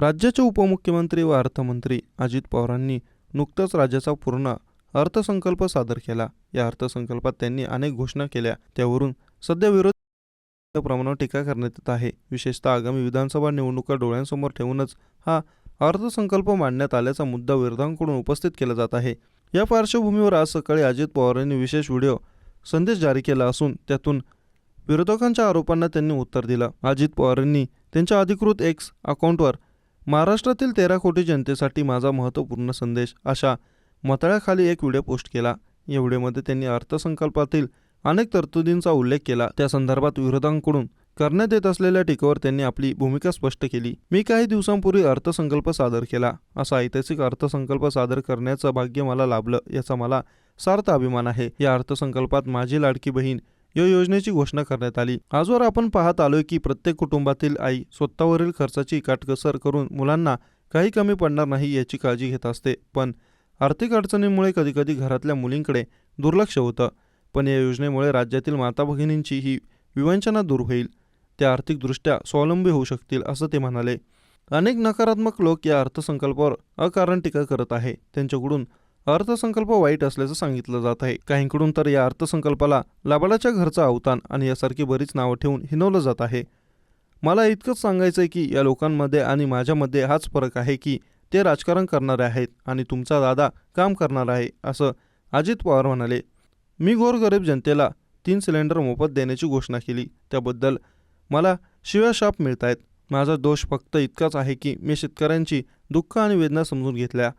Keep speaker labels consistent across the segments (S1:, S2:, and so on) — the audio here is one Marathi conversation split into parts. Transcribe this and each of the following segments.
S1: राज्याचे उपमुख्यमंत्री व अर्थमंत्री अजित पवारांनी नुकताच राज्याचा पूर्ण अर्थसंकल्प सादर केला. या अर्थसंकल्पात त्यांनी अनेक घोषणा केल्या. त्यावरून सध्या विरोध प्रमाणावर टीका करण्यात येत आहे. विशेषतः आगामी विधानसभा निवडणुका डोळ्यांसमोर ठेवूनच हा अर्थसंकल्प मांडण्यात आल्याचा मुद्दा विरोधकांकडून उपस्थित केला जात आहे. या पार्श्वभूमीवर आज सकाळी अजित पवार यांनी विशेष व्हिडिओ संदेश जारी केला असून त्यातून विरोधकांच्या आरोपांना त्यांनी उत्तर दिलं. अजित पवारांनी त्यांच्या अधिकृत एक्स अकाउंटवर महाराष्ट्रातील तेरा कोटी जनतेसाठी माझा महत्त्वपूर्ण संदेश अशा मतळ्याखाली एक व्हिडिओ पोस्ट केला. या व्हिडिओमध्ये त्यांनी अर्थसंकल्पातील अनेक तरतुदींचा उल्लेख केला. त्या संदर्भात विरोधांकडून करण्यात येत असलेल्या टीकेवर त्यांनी आपली भूमिका स्पष्ट केली. मी काही दिवसांपूर्वी अर्थसंकल्प सादर केला. असा ऐतिहासिक अर्थसंकल्प सादर करण्याचं भाग्य मला लाभलं याचा मला सार्थ अभिमान आहे. या अर्थसंकल्पात माझी लाडकी बहीण या योजनेची घोषणा करण्यात आली. आजवर आपण पाहत आलोय की प्रत्येक कुटुंबातील आई स्वतःवरील खर्चाची काटकसर करून मुलांना काही कमी पडणार नाही याची काळजी घेत असते. पण आर्थिक अडचणींमुळे कधीकधी घरातल्या मुलींकडे दुर्लक्ष होतं. पण या योजनेमुळे राज्यातील माता भगिनींची ही विवंचना दूर होईल. त्या आर्थिकदृष्ट्या स्वावलंबी होऊ शकतील असं ते म्हणाले. अनेक नकारात्मक लोक या अर्थसंकल्पावर अकारण टीका करत आहे. त्यांच्याकडून अर्थसंकल्प वाईट असल्याचं सांगितलं जात आहे. काहींकडून तर या अर्थसंकल्पाला लाबाडाच्या घरचं अवतान आणि यासारखी बरीच नावं ठेवून हिनवलं जात आहे. मला इतकंच सांगायचं आहे की या लोकांमध्ये आणि माझ्यामध्ये हाच फरक आहे की ते राजकारण करणारे आहेत आणि तुमचा दादा काम करणार आहे असं अजित पवार म्हणाले. मी गोरगरीब जनतेला तीन सिलेंडर मोफत देण्याची घोषणा केली. त्याबद्दल मला शिव्या शाप मिळत आहेत माझा दोष फक्त इतकाच आहे की मी शेतकऱ्यांची दुःख आणि वेदना समजून घेतल्या.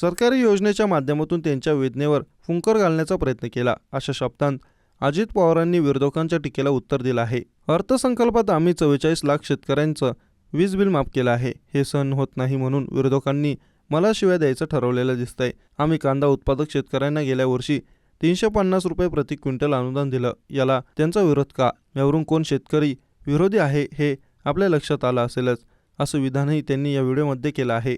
S1: सरकारी योजनेच्या माध्यमातून त्यांच्या वेदनेवर फुंकर घालण्याचा प्रयत्न केला अशा शब्दांत अजित पवारांनी विरोधकांच्या टीकेला उत्तर दिलं आहे. अर्थसंकल्पात आम्ही चव्वेचाळीस लाख शेतकऱ्यांचं वीज बिल माफ केलं आहे. हे सहन होत नाही म्हणून विरोधकांनी मला शिवाय द्यायचं ठरवलेलं दिसतंय. आम्ही कांदा उत्पादक शेतकऱ्यांना गेल्या वर्षी तीनशे पन्नास रुपये प्रति क्विंटल अनुदान दिलं. याला त्यांचा विरोध का? यावरून कोण शेतकरी विरोधी आहे हे आपल्या लक्षात आलं असेलच असं विधानही त्यांनी या व्हिडिओमध्ये केलं आहे.